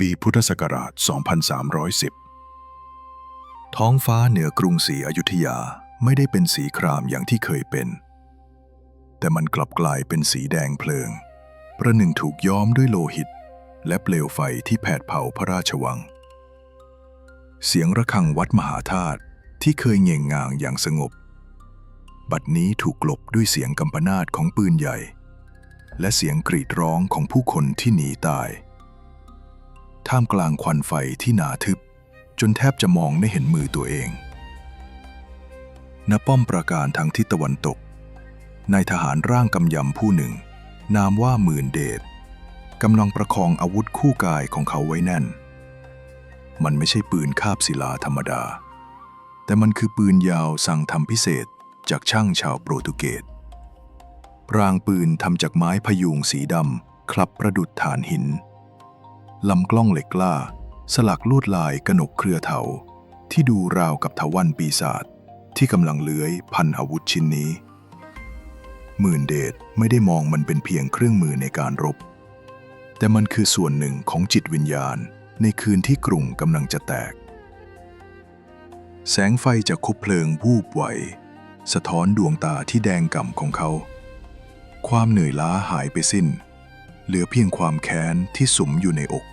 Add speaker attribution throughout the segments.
Speaker 1: ปีพุทธศักราช 2310 ท้องฟ้าเหนือกรุงศรีอยุธยาไม่ได้เป็นสีครามอย่างที่เคยเป็น แต่มันกลับกลายเป็นสีแดงเพลิง ประหนึ่งถูกย้อมด้วยโลหิต และเปลวไฟที่แผดเผาพระราชวัง เสียงระฆังวัดมหาธาตุที่เคยเง่งงางอย่างสงบ บัดนี้ถูกกลบด้วยเสียงกำปนาตของปืนใหญ่ และเสียงกรีดร้องของผู้คนที่หนีตาย ท่ามกลางควันไฟที่หนาทึบ จนแทบจะมองไม่เห็นมือตัวเอง ณ ป้อมปราการทางทิศตะวันตก นายทหารร่างกำยำผู้หนึ่ง นามว่าหมื่นเดชกำลังประคองอาวุธคู่กายของเขาไว้แน่น มันไม่ใช่ปืนคาบศิลาธรรมดา แต่มันคือปืนยาวสั่งทำพิเศษจากช่างชาวโปรตุเกสรางปืนทำจากไม้พยุงสีดำคลับประดุดฐานหิน ลำกล้องเหล็กกล้า สลักลวดลายกนกเครือเถา ที่ดูราวกับทวันปีศาจที่กำลังเลื้อยพันอาวุธชิ้นนี้ หมื่นเดชไม่ได้มองมันเป็นเพียงเครื่องมือในการรบ แต่มันคือส่วนหนึ่งของจิตวิญญาณในคืนที่กรุงกำลังจะแตก แสงไฟจากคุบเพลิงวูบไหว สะท้อนดวงตาที่แดงก่ำของเขา ความเหนื่อยล้าหายไปสิ้น เหลือเพียงความแค้นที่สุมอยู่ในอก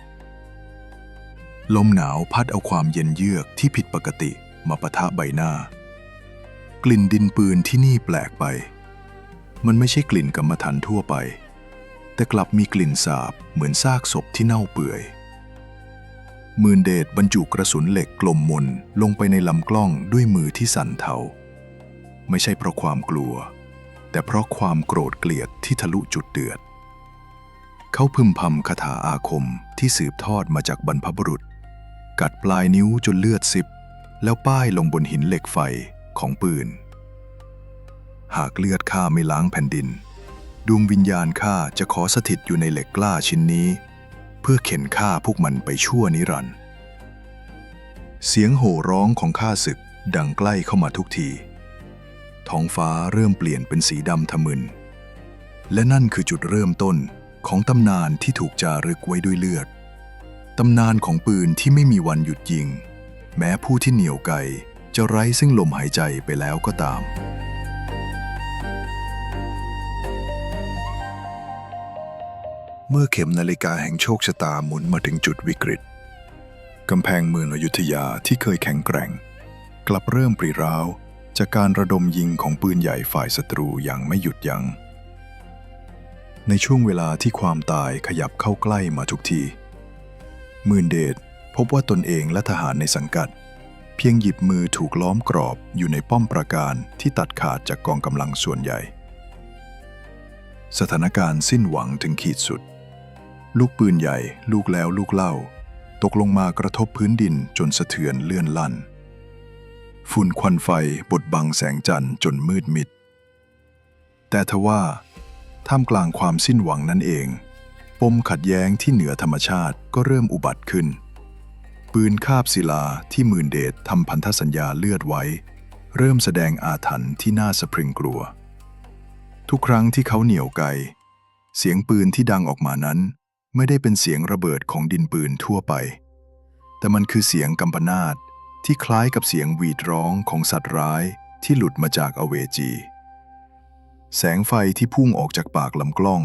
Speaker 1: ลมหนาวพัดเอาความเย็นเยือกที่ผิดปกติมาปะทะใบหน้า กลิ่นดินปืนที่นี่แปลกไป มันไม่ใช่กลิ่นกรรมฐานทั่วไป แต่กลับมีกลิ่นสาบเหมือนซากศพที่เน่าเปื่อยมืนเดชบรรจุกระสุนเหล็กกลมมนลงไปในลำกล้องด้วยมือที่สั่นเทา ไม่ใช่เพราะความกลัว แต่เพราะความโกรธเกลียดที่ทะลุจุดเดือด เขาพึมพำคาถาอาคมที่สืบทอดมาจากบรรพบุรุษ กัดปลายนิ้วจนเลือดซิบ แล้วป้ายลงบนหินเหล็กไฟของปืน หากเลือดข้าไม่ล้างแผ่นดิน ดวงวิญญาณข้าจะขอสถิตอยู่ในเหล็กกล้าชิ้นนี้ เพื่อเข็นฆ่าพวกมันไปชั่วนิรันดร์เสียงโห่ร้องของข้าศึกดังใกล้เข้ามาทุกที ท้องฟ้าเริ่มเปลี่ยนเป็นสีดำทะมึน และนั่นคือจุดเริ่มต้น ของตำนานที่ถูกจารึกไว้ด้วยเลือด ตำนานของปืนที่ไม่มีวันหยุดยิง แม้ผู้ที่เหนียวไกจะไร้ซึ่งลมหายใจไปแล้วก็ตาม เมื่อเข็มนาฬิกาแห่งโชคชะตาหมุนมาถึงจุดวิกฤตกำแพงเมืองอยุธยาที่เคยแข็งแกร่ง กลับเริ่มปริร้าว จากการระดมยิงของปืนใหญ่ฝ่ายศัตรูอย่างไม่หยุดยัง้ง ในช่วงเวลาที่ความตายขยับเข้าใกล้มาทุกที มื่นเดชพบว่าตนเองและทหารในสังกัด เพียงหยิบมือถูกล้อมกรอบอยู่ในป้อมปราการที่ตัดขาดจากกองกำลังส่วนใหญ่ สถานการณ์สิ้นหวังถึงขีดสุด ลูกปืนใหญ่ ลูกแล้วลูกเล่า ตกลงมากระทบพื้นดินจนสะเทือนเลื่อนลั่น ฝุ่นควันไฟบดบังแสงจันทร์จนมืดมิด แต่ทว่า ท่ามกลางความสิ้นหวังนั่นเอง ปมขัดแย้งที่เหนือธรรมชาติก็เริ่มอุบัติขึ้น ปืนคาบศิลาที่มื่นเดชทำพันธสัญญาเลือดไว้ เริ่มแสดงอาถรรพ์ที่น่าสะพรึงกลัว ทุกครั้งที่เขาเหนียวไก เสียงปืนที่ดังออกมานั้น ไม่ได้เป็นเสียงระเบิดของดินปืนทั่วไป แต่มันคือเสียงกำปนาตที่คล้ายกับเสียงหวีดร้องของสัตว์ร้ายที่หลุดมาจากอเวจี แสงไฟที่พุ่งออกจากปากลำกล้อง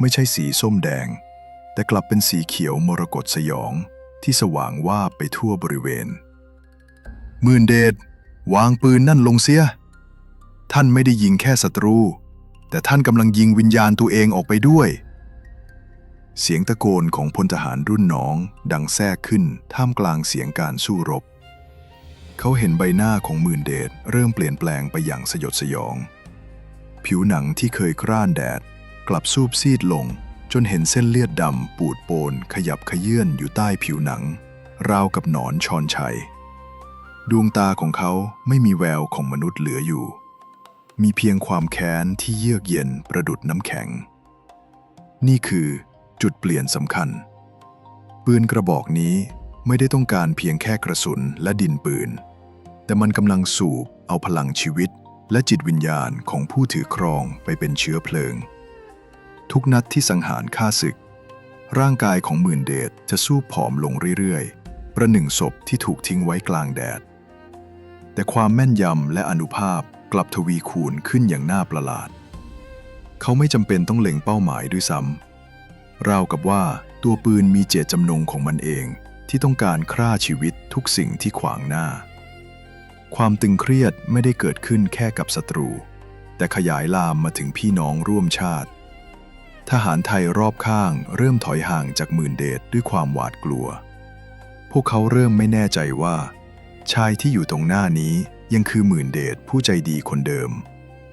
Speaker 1: ไม่ใช่สีส้มแดง แต่กลับเป็นสีเขียวมรกตสยองที่สว่างวาบไปทั่วบริเวณ มื่นเดชวางปืนนั่นลงเสีย ท่านไม่ได้ยิงแค่ศัตรู แต่ท่านกำลังยิงวิญญาณตัวเองออกไปด้วย เสียงตะโกนของพลทหารรุ่นน้องดังแทรกขึ้นท่ามกลางเสียงการสู้รบ เขาเห็นใบหน้าของมื่นเดชเริ่มเปลี่ยนแปลงไปอย่างสยดสยอง ผิวหนังที่เคยคร่านแดด กลับซูบซีดลง จนเห็นเส้นเลือดดำปูดโปนขยับขยื่นอยู่ใต้ผิวหนัง ราวกับหนอนชอนชัย ดวงตาของเขาไม่มีแววของมนุษย์เหลืออยู่ มีเพียงความแค้นที่เยือกเย็นประดุดน้ำแข็ง นี่คือจุดเปลี่ยนสำคัญ ปืนกระบอกนี้ไม่ได้ต้องการเพียงแค่กระสุนและดินปืน แต่มันกำลังสูบเอาพลังชีวิต และจิตวิญญาณของผู้ถือครองไปเป็นเชื้อเพลิง ทุกนัดที่สังหารฆ่าศึก ร่างกายของหมื่นเดชจะสู้ผอมลงเรื่อยๆ ประหนึ่งศพที่ถูกทิ้งไว้กลางแดด แต่ความแม่นยำและอนุภาพกลับทวีคูณขึ้นอย่างน่าประหลาด เขาไม่จำเป็นต้องเล็งเป้าหมายด้วยซ้ำราวกับว่าตัวปืนมีเจตจำนงของมันเองที่ต้องการฆ่าชีวิตทุกสิ่งที่ขวางหน้า ความตึงเครียดไม่ได้เกิดขึ้นแค่กับศัตรู แต่ขยายลามมาถึงพี่น้องร่วมชาติ ทหารไทยรอบข้างเริ่มถอยห่างจากหมื่นเดชด้วยความหวาดกลัว พวกเขาเริ่มไม่แน่ใจว่า ชายที่อยู่ตรงหน้านี้ยังคือหมื่นเดชผู้ใจดีคนเดิม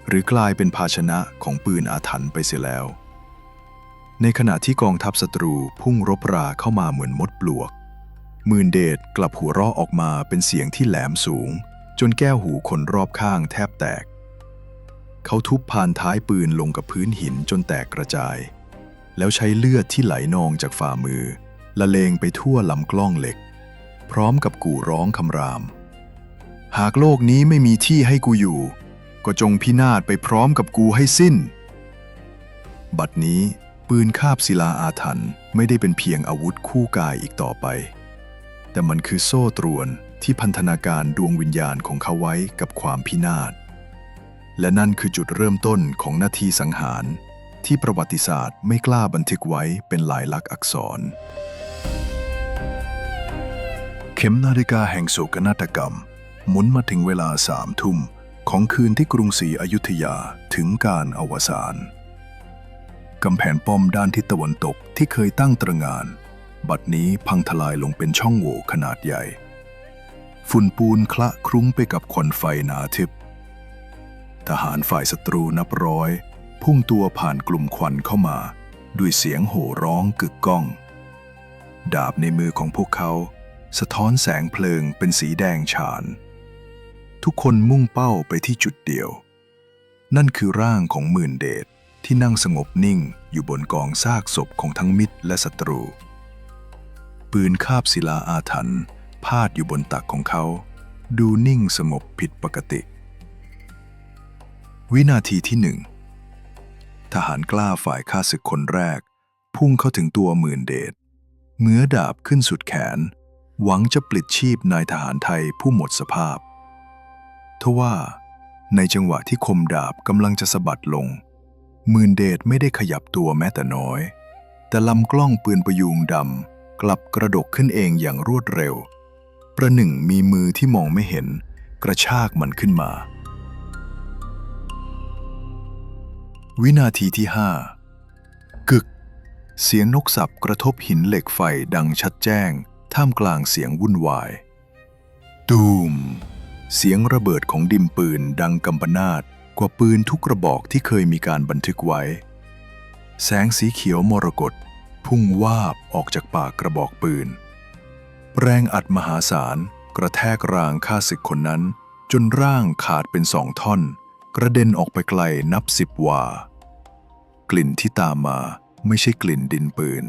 Speaker 1: หรือกลายเป็นภาชนะของปืนอาถรรพ์ไปเสียแล้ว ในขณะที่กองทัพศัตรูพุ่งรบราเข้ามาเหมือนมดปลวกหมื่นเดชกลับหัวเราะออกมาเป็นเสียงที่แหลมสูง จนแก้วหูคนรอบข้างแทบแตก เขาทุบผ่านท้ายปืนลงกับพื้นหินจนแตกกระจาย แล้วใช้เลือดที่ไหลนองจากฝ่ามือ ละเลงไปทั่วลำกล้องเหล็ก พร้อมกับกู่ร้องคำราม หากโลกนี้ไม่มีที่ให้กูอยู่ ก็จงพินาศไปพร้อมกับกูให้สิ้น บัดนี้ปืนคาบศิลาอาถรรพ์ไม่ได้เป็นเพียงอาวุธคู่กายอีกต่อไป แต่มันคือโซ่ตรวน ที่พันธนาการดวงวิญญาณของเขาไว้กับความพินาศ และนั่นคือจุดเริ่มต้นของนาทีสังหาร ที่ประวัติศาสตร์ไม่กล้าบันทึกไว้เป็นลายลักษณ์อักษร เข็มนาฬิกาแห่งโศกนาฏกรรม หมุนมาถึงเวลาสามทุ่มของคืนที่กรุงศรีอยุธยาถึงการอวสานกำแพงป้อมด้านทิศตะวันตกที่เคยตั้งตระงาน บัดนี้พังทลายลงเป็นช่องโหว่ขนาดใหญ่ ฝุ่นปูนคละคลุ้งไปกับควันไฟหนาทึบ ทหารฝ่ายศัตรูนับร้อย พุ่งตัวผ่านกลุ่มควันเข้ามา ด้วยเสียงโห่ร้องกึกก้อง ดาบในมือของพวกเขา สะท้อนแสงเพลิงเป็นสีแดงฉาน ทุกคนมุ่งเป้าไปที่จุดเดียว นั่นคือร่างของหมื่นเดชที่นั่งสงบนิ่งอยู่บนกองซากศพของทั้งมิตรและศัตรู ปืนคาบศิลาอาถรรพ์ พาดอยู่บนตักของเขา ดูนิ่งสงบผิดปกติ วินาทีที่หนึ่งทหารกล้าฝ่ายข้าศึกคนแรก พุ่งเข้าถึงตัวหมื่นเดชเมือดาบขึ้นสุดแขน หวังจะปลิดชีพนายทหารไทยผู้หมดสภาพทว่าในจังหวะที่คมดาบกำลังจะสะบัดลงหมื่นเดชไม่ได้ขยับตัวแม้แต่น้อย แต่ลำกล้องปืนประยูงดำกลับกระดกขึ้นเองอย่างรวดเร็ว ประหนึ่งมีมือที่มองไม่เห็น กระชากมันขึ้นมา วินาทีที่ห้ากึก เสียงนกสับกระทบหินเหล็กไฟดังชัดแจ้ง ท่ามกลางเสียงวุ่นวาย ตูม เสียงระเบิดของดิมปืนดังกำปนาตกว่าปืนทุกกระบอกที่เคยมีการบันทึกไว้ แสงสีเขียวมรกตพุ่งวาบออกจากปากกระบอกปืน แรงอัดมหาศาล กระแทกรางข้าศึกคนนั้น จนร่างขาดเป็นสองท่อน กระเด็นออกไปไกลนับสิบวา กลิ่นที่ตามมาไม่ใช่กลิ่นดินปืน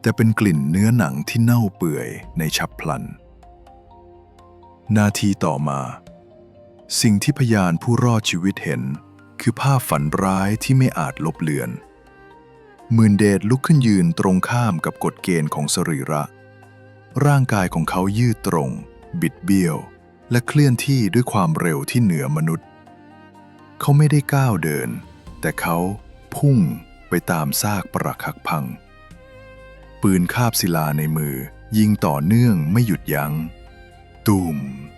Speaker 1: แต่เป็นกลิ่นเนื้อหนังที่เน่าเปื่อยในฉับพลัน นาทีต่อมา สิ่งที่พยานผู้รอดชีวิตเห็น คือภาพฝันร้ายที่ไม่อาจลบเลือนหมื่นเดชลุกขึ้นยืนตรงข้ามกับกฎเกณฑ์ของสรีระ ร่างกายของเขายืดตรง บิดเบี้ยว และเคลื่อนที่ด้วยความเร็วที่เหนือมนุษย์ เขาไม่ได้ก้าวเดิน แต่เขาพุ่งไปตามซากปรักหักพัง ปืนคาบศิลาในมือยิงต่อเนื่องไม่หยุดยัง้ง ตูม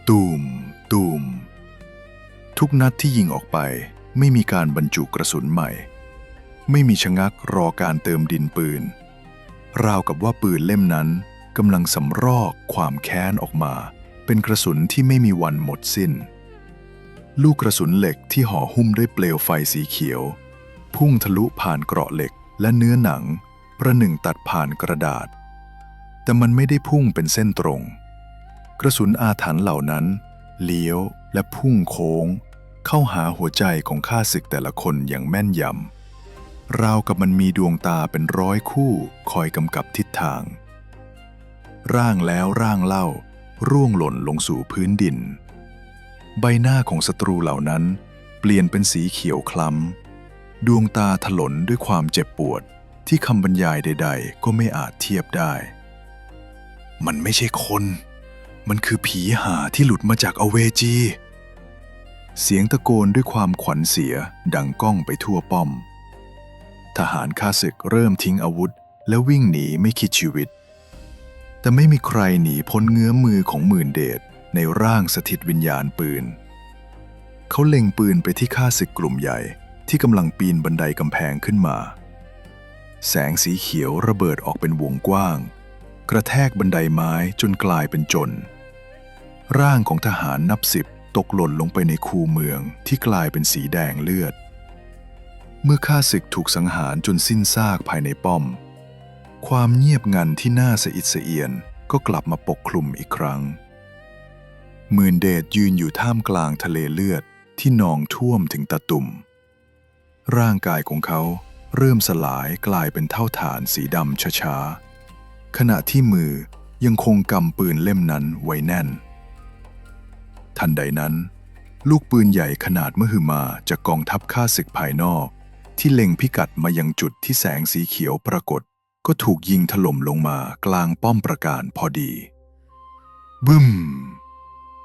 Speaker 1: ตูม ตูม ทุกนัดที่ยิงออกไปไม่มีการบรรจุกระสุนใหม่ ไม่มีชะงักรอการเติมดินปืน ราวกับว่าปืนเล่มนั้น กำลังสำรอกความแค้นออกมา เป็นกระสุนที่ไม่มีวันหมดสิ้น ลูกกระสุนเหล็กที่ห่อหุ้มด้วยเปลวไฟสีเขียว พุ่งทะลุผ่านเกราะเหล็กและเนื้อหนัง ประหนึ่งตัดผ่านกระดาษ แต่มันไม่ได้พุ่งเป็นเส้นตรง กระสุนอาถรรพ์เหล่านั้น เลี้ยวและพุ่งโค้ง เข้าหาหัวใจของข้าศึกแต่ละคนอย่างแม่นยำราวกับมันมีดวงตาเป็นร้อยคู่คอยกำกับทิศทาง ร่างแล้วร่างเล่า ร่วงหล่นลงสู่พื้นดิน ใบหน้าของศัตรูเหล่านั้น เปลี่ยนเป็นสีเขียวคล้ำ ดวงตาถลนด้วยความเจ็บปวดที่คำบรรยายใด ๆ ก็ไม่อาจเทียบได้ มันไม่ใช่คน มันคือผีหาที่หลุดมาจากอเวจี เสียงตะโกนด้วยความขวัญเสียดังก้องไปทั่วป้อม ทหารข้าศึกเริ่มทิ้งอาวุธ แล้ววิ่งหนีไม่คิดชีวิต แต่ไม่มีใครหนีพ้นเงื้อมมือของหมื่นเดชในร่างสถิตวิญญาณปืน เขาเล็งปืนไปที่ข้าศึกกลุ่มใหญ่ที่กำลังปีนบันไดกำแพงขึ้นมา แสงสีเขียวระเบิดออกเป็นวงกว้าง กระแทกบันไดไม้จนกลายเป็นจน ร่างของทหารนับสิบตกหล่นลงไปในคูเมืองที่กลายเป็นสีแดงเลือด เมื่อข้าศึกถูกสังหารจนสิ้นซากภายในป้อม ความเงียบงันที่น่าสะอิดสะเอียนก็กลับมาปกคลุมอีกครั้ง หมื่นเดชยืนอยู่ท่ามกลางทะเลเลือดที่นองท่วมถึงตะตุ่ม ร่างกายของเขาเริ่มสลายกลายเป็นเท่าฐานสีดำช้าๆ ขณะที่มือยังคงกำปืนเล่มนั้นไว้แน่น ทันใดนั้น ลูกปืนใหญ่ขนาดมหึมาจากกองทัพข้าศึกภายนอก ที่เล็งพิกัดมายังจุดที่แสงสีเขียวปรากฏ ก็ถูกยิงถล่มลงมากลางป้อมประการพอดี บึ้ม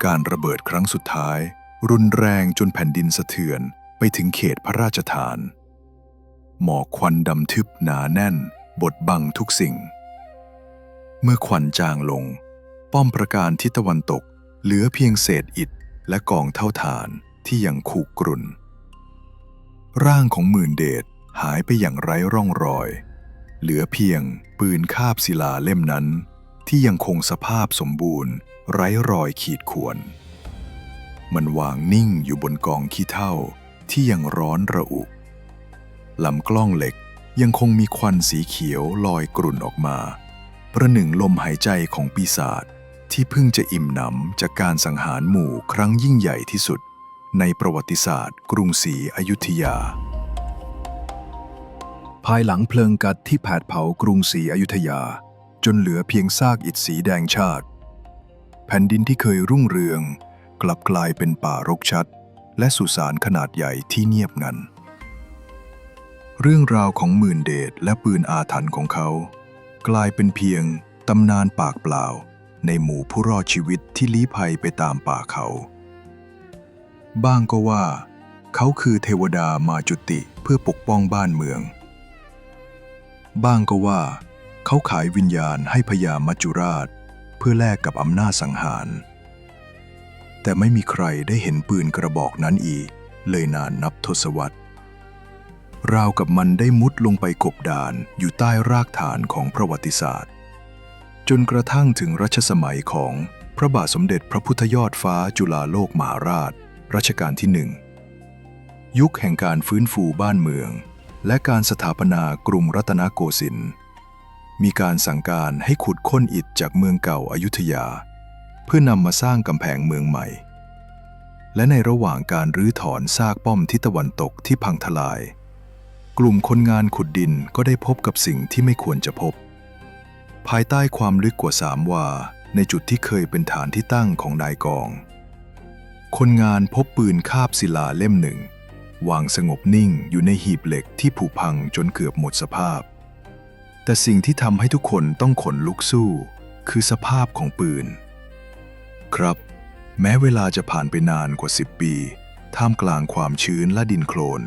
Speaker 1: การระเบิดครั้งสุดท้าย รุนแรงจนแผ่นดินสะเทือนไปถึงเขตพระราชฐาน หมอกควันดำทึบหนาแน่น บดบังทุกสิ่ง เมื่อควันจางลง ป้อมประการทิศตะวันตก เหลือเพียงเศษอิฐและกองเท่าฐานที่ยังคูกรุ่นร่างของหมื่นเดชหายไปอย่างไร้ร่องรอย เหลือเพียงปืนคาบศิลาเล่มนั้น ที่ยังคงสภาพสมบูรณ์ ไร้รอยขีดข่วน มันวางนิ่งอยู่บนกองขี้เถ้าที่ยังร้อนระอุลำกล้องเหล็กยังคงมีควันสีเขียวลอยกรุ่นออกมา ประหนึ่งลมหายใจของปีศาจที่เพิ่งจะอิ่มหนำจากการสังหารหมู่ครั้งยิ่งใหญ่ที่สุด ในประวัติศาสตร์ กรุงศรีอยุธยา ภายหลังเพลิงกัดที่แผดเผากรุงศรีอยุธยา จนเหลือเพียงซากอิฐสีแดงชาติ แผ่นดินที่เคยรุ่งเรือง กลับกลายเป็นป่ารกชัด และสุสานขนาดใหญ่ที่เงียบงัน เรื่องราวของหมื่นเดชและปืนอาถรรพ์ของเขา กลายเป็นเพียงตำนานปากเปล่า ในหมู่ผู้รอดชีวิตที่ลี้ภัยไปตามป่าเขา บ้างก็ว่า เขาคือเทวดามาจุติเพื่อปกป้องบ้านเมือง บ้างก็ว่า เขาขายวิญญาณให้พญามัจจุราช เพื่อแลกกับอำนาจสังหาร แต่ไม่มีใครได้เห็นปืนกระบอกนั้นอีก เลยนานนับทศวรรษราวกับมันได้มุดลงไปกบดานอยู่ใต้รากฐานของประวัติศาสตร์ จนกระทั่งถึงรัชสมัยของพระบาทสมเด็จพระพุทธยอดฟ้าจุฬาโลกมหาราช รัชกาลที่หนึ่ง ยุคแห่งการฟื้นฟูบ้านเมือง และการสถาปนากรุงรัตนโกสินทร์มีการสั่งการให้ขุดค้นอิฐจากเมืองเก่าอายุทยา เพื่อนำมาสร้างกำแพงเมืองใหม่ และในระหว่างการรื้อถอนซากป้อมทิศตะวันตกที่พังทลาย กลุ่มคนงานขุดดินก็ได้พบกับสิ่งที่ไม่ควรจะพบ ภายใต้ความลึกกว่าสามวา ในจุดที่เคยเป็นฐานที่ตั้งของนายกอง คนงานพบปืนคาบศิลาเล่มหนึ่ง วางสงบนิ่งอยู่ในหีบเหล็กที่ผุพังจนเกือบหมดสภาพ แต่สิ่งที่ทำให้ทุกคนต้องขนลุกสู้ คือสภาพของปืน ครับ แม้เวลาจะผ่านไปนานกว่า 10 ปี ท่ามกลางความชื้นและดินโคลน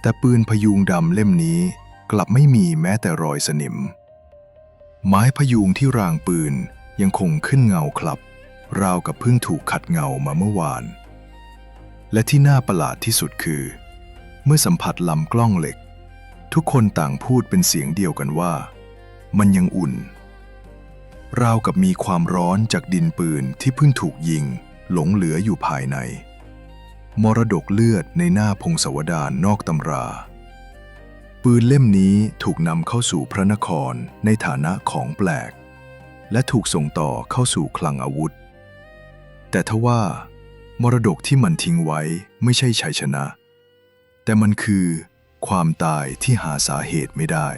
Speaker 1: แต่ปืนพยุงดำเล่มนี้กลับไม่มีแม้แต่รอยสนิม ไม้พยุงที่รางปืนยังคงขึ้นเงาคลับ ราวกับเพิ่งถูกขัดเงามาเมื่อวาน และที่น่าประหลาดที่สุดคือ เมื่อสัมผัสลำกล้องเหล็ก ทุกคนต่างพูดเป็นเสียงเดียวกันว่า มันยังอุ่น ราวกับมีความร้อนจากดินปืนที่เพิ่งถูกยิง หลงเหลืออยู่ภายใน มรดกเลือดในหน้าพงศวดารนอกตำรา ปืนเล่มนี้ถูกนำเข้าสู่พระนครในฐานะของแปลก และถูกส่งต่อเข้าสู่คลังอาวุธ แต่ทว่า มรดกที่มันทิ้งไว้ไม่ใช่ชัยชนะ แต่มันคือความตายที่หาสาเหตุไม่ได้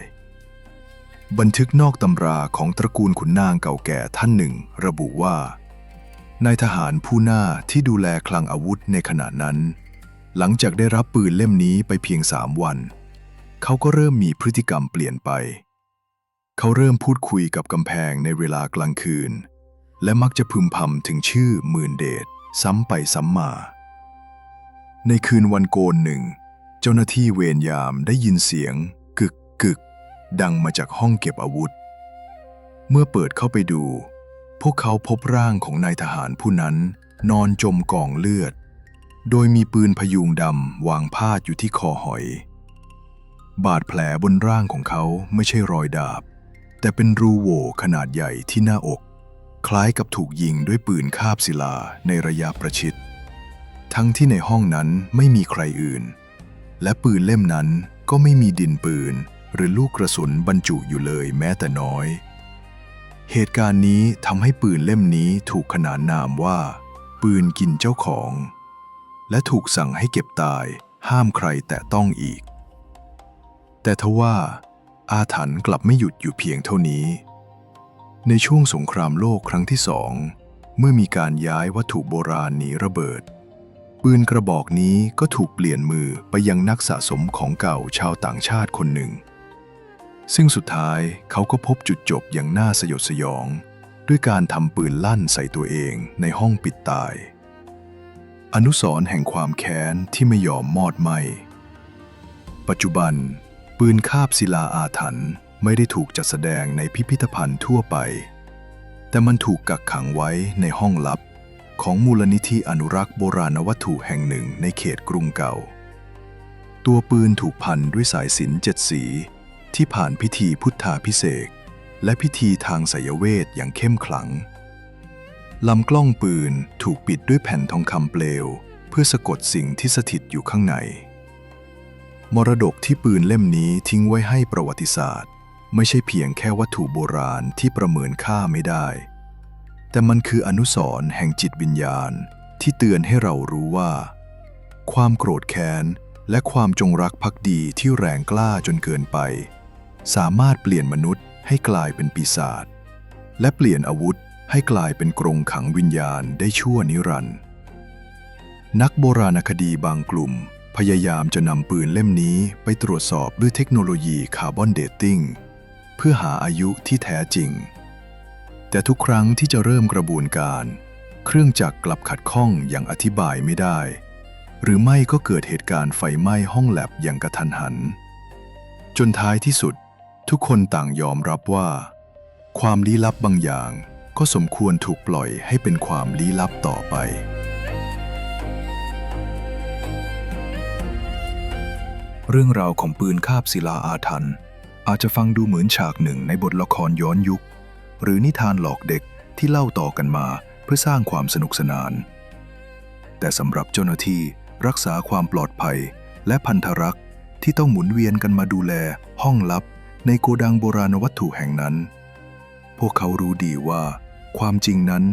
Speaker 1: บันทึกนอกตำราของตระกูลขุนนางเก่าแก่ท่านหนึ่ง ระบุว่านายทหารผู้หน้าที่ดูแลคลังอาวุธในขณะนั้น หลังจากได้รับปืนเล่มนี้ไปเพียงสามวัน เขาก็เริ่มมีพฤติกรรมเปลี่ยนไป เขาเริ่มพูดคุยกับกำแพงในเวลากลางคืน และมักจะพึมพำถึงชื่อหมื่นเดช ซ้ำไปซ้ำมา ในคืนวันโกนหนึ่ง เจ้าหน้าที่เวรยามได้ยินเสียง กึกกึก ดังมาจากห้องเก็บอาวุธ เมื่อเปิดเข้าไปดู พวกเขาพบร่างของนายทหารผู้นั้น นอนจมกองเลือด โดยมีปืนพยุงดำวางพาดอยู่ที่คอหอย บาดแผลบนร่างของเขาไม่ใช่รอยดาบ แต่เป็นรูโหว่ขนาดใหญ่ที่หน้าอก คล้ายกับถูกยิงด้วยปืนคาบศิลาในระยะประชิด ทั้งที่ในห้องนั้นไม่มีใครอื่น และปืนเล่มนั้นก็ไม่มีดินปืน หรือลูกกระสุนบรรจุอยู่เลยแม้แต่น้อย เหตุการณ์นี้ทำให้ปืนเล่มนี้ถูกขนานนามว่า ปืนกินเจ้าของ และถูกสั่งให้เก็บตายห้ามใครแตะต้องอีก แต่ทว่าอาถรรพ์กลับไม่หยุดอยู่เพียงเท่านี้ ในช่วงสงครามโลกครั้งที่สอง เมื่อมีการย้ายวัตถุโบราณหนีระเบิด ปืนกระบอกนี้ก็ถูกเปลี่ยนมือไปยังนักสะสมของเก่าชาวต่างชาติคนหนึ่ง ซึ่งสุดท้ายเขาก็พบจุดจบอย่างน่าสยดสยอง ด้วยการทำปืนลั่นใส่ตัวเองในห้องปิดตาย อนุสรแห่งความแค้นที่ไม่ยอมมอดไหม ปัจจุบัน ปืนคาบศิลาอาถรรพ์ ไม่ได้ถูกจัดแสดงในพิพิธภัณฑ์ทั่วไป แต่มันถูกกักขังไว้ในห้องลับ ของมูลนิธิอนุรักษ์โบราณวัตถุแห่งหนึ่งในเขตกรุงเก่า ตัวปืนถูกพันด้วยสายสินเจ็ดสี ที่ผ่านพิธีพุทธาพิเศษและพิธีทางไสยเวทอย่างเข้มขลัง ลำกล้องปืนถูกปิดด้วยแผ่นทองคำเปลว เพื่อสะกดสิ่งที่สถิตอยู่ข้างใน มรดกที่ปืนเล่มนี้ทิ้งไว้ให้ประวัติศาสตร์ ไม่ใช่เพียงแค่วัตถุโบราณที่ประเมินค่าไม่ได้ แต่มันคืออนุสรณ์แห่งจิตวิญญาณที่เตือนให้เรารู้ว่า ความโกรธแค้น และความจงรักภักดีที่แรงกล้าจนเกินไป สามารถเปลี่ยนมนุษย์ให้กลายเป็นปีศาจและเปลี่ยนอาวุธให้กลายเป็นกรงขังวิญญาณได้ชั่วนิรันดร์นักโบราณคดีบางกลุ่ม พยายามจะนำปืนเล่มนี้ไปตรวจสอบด้วยเทคโนโลยีคาร์บอนเดตติ้ง เพื่อหาอายุที่แท้จริง แต่ทุกครั้งที่จะเริ่มกระบวนการ เครื่องจักรกลับขัดข้องอย่างอธิบายไม่ได้ หรือไม่ก็เกิดเหตุการณ์ไฟไหม้ห้องแลบอย่างกระทันหัน จนท้ายที่สุด ทุกคนต่างยอมรับว่า ความลี้ลับบางอย่างก็สมควรถูกปล่อยให้เป็นความลี้ลับต่อไปเรื่องราวของปืนคาบศิลาอาถรรพ์ อาจจะฟังดูเหมือนฉากหนึ่งในบทละครย้อนยุค หรือนิทานหลอกเด็กที่เล่าต่อกันมาเพื่อสร้างความสนุกสนาน แต่สำหรับเจ้าหน้าที่รักษาความปลอดภัยและพันธรักษ์ที่ต้องหมุนเวียนกันมาดูแลห้องลับ ในโกดังโบราณวัตถุแห่งนั้น พวกเขารู้ดีว่า ความจริงนั้น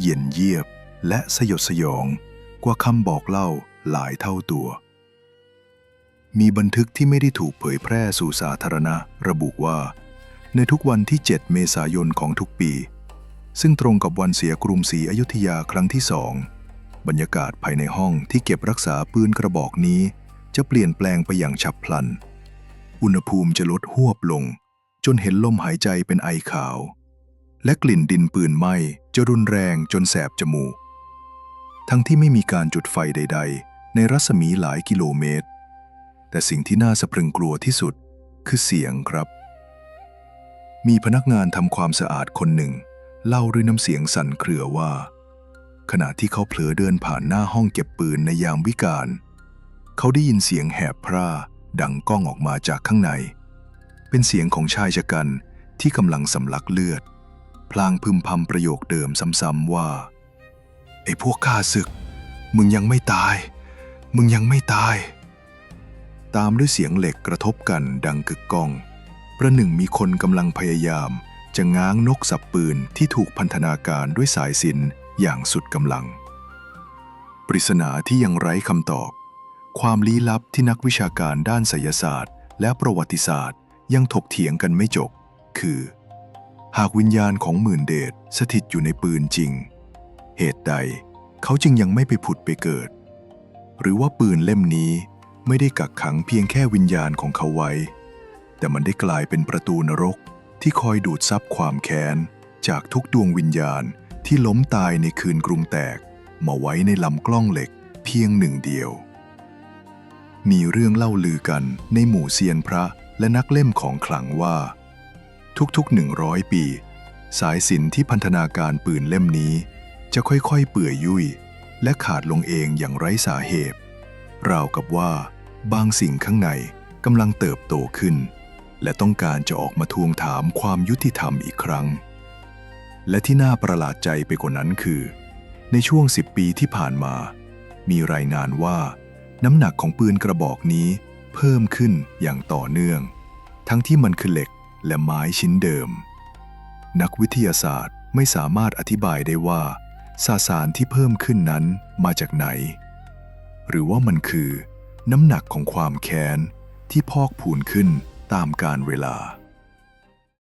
Speaker 1: เย็นเยียบและสยดสยอง กว่าคำบอกเล่าหลายเท่าตัว มีบันทึกที่ไม่ได้ถูกเผยแพร่สู่สาธารณะ ระบุว่า ในทุกวันที่ 7 เมษายนของทุกปี ซึ่งตรงกับวันเสียกรุงศรีอยุธยาครั้งที่สองบรรยากาศภายในห้องที่เก็บรักษาปืนกระบอกนี้ จะเปลี่ยนแปลงไปอย่างฉับพลัน อุณหภูมิจะลดหวบลง จนเห็นลมหายใจเป็นไอขาว และกลิ่นดินปืนไหม้จะรุนแรงจนแสบจมูก ทั้งที่ไม่มีการจุดไฟใด ๆ ในรัศมีหลายกิโลเมตร แต่สิ่งที่น่าสะพรึงกลัวที่สุดคือเสียงครับ มีพนักงานทำความสะอาดคนหนึ่ง เล่าด้วยน้ำเสียงสั่นเครือว่า ขณะที่เขาเผลอเดินผ่านหน้าห้องเก็บปืนในยามวิกาลเขาได้ยินเสียงแหบพร่าดังก้องออกมาจากข้างใน เป็นเสียงของชายชะกันที่กำลังสำลักเลือด พลางพึมพำประโยคเดิมซ้ำๆว่า ไอ้พวกข้าศึก มึงยังไม่ตาย มึงยังไม่ตาย ตามด้วยเสียงเหล็กกระทบกันดังกึกก้อง ประหนึ่งมีคนกำลังพยายาม จะง้างนกสับปืนที่ถูกพันธนาการด้วยสายสินอย่างสุดกำลัง ปริศนาที่ยังไร้คำตอบ ความลี้ลับที่นักวิชาการด้านไสยศาสตร์ และประวัติศาสตร์ ยังถกเถียงกันไม่จบ คือ หากวิญญาณของหมื่นเดชสถิตอยู่ในปืนจริง เหตุใดเขาจึงยังไม่ไปผุดไปเกิด หรือว่าปืนเล่มนี้ ไม่ได้กักขังเพียงแค่วิญญาณของเขาไว้ แต่มันได้กลายเป็นประตูนรกที่คอยดูดซับความแค้น จากทุกดวงวิญญาณที่ล้มตายในคืนกรุงแตก มาไว้ในลำกล้องเหล็กเพียงหนึ่งเดียว มีเรื่องเล่าลือกันในหมู่เซียนพระและนักเล่มของขลังว่า ทุกๆหนึ่งร้อยปี สายสินที่พันธนาการปืนเล่มนี้ จะค่อยๆเปื่อยยุ่ย และขาดลงเองอย่างไร้สาเหตุ ราวกับว่า บางสิ่งข้างในกำลังเติบโตขึ้น และต้องการจะออกมาทวงถามความยุติธรรมอีกครั้ง และที่น่าประหลาดใจไปกว่านั้นคือ ในช่วง10ปีที่ผ่านมา มีรายงานว่า น้ำหนักของปืนกระบอกนี้เพิ่มขึ้นอย่างต่อเนื่อง ทั้งที่มันคือเหล็กและไม้ชิ้นเดิม นักวิทยาศาสตร์ไม่สามารถอธิบายได้ว่าสาสารที่เพิ่มขึ้นนั้นมาจากไหน หรือว่ามันคือ น้ำหนักของความแค้นที่พอกพูนขึ้นตามกาลเวลา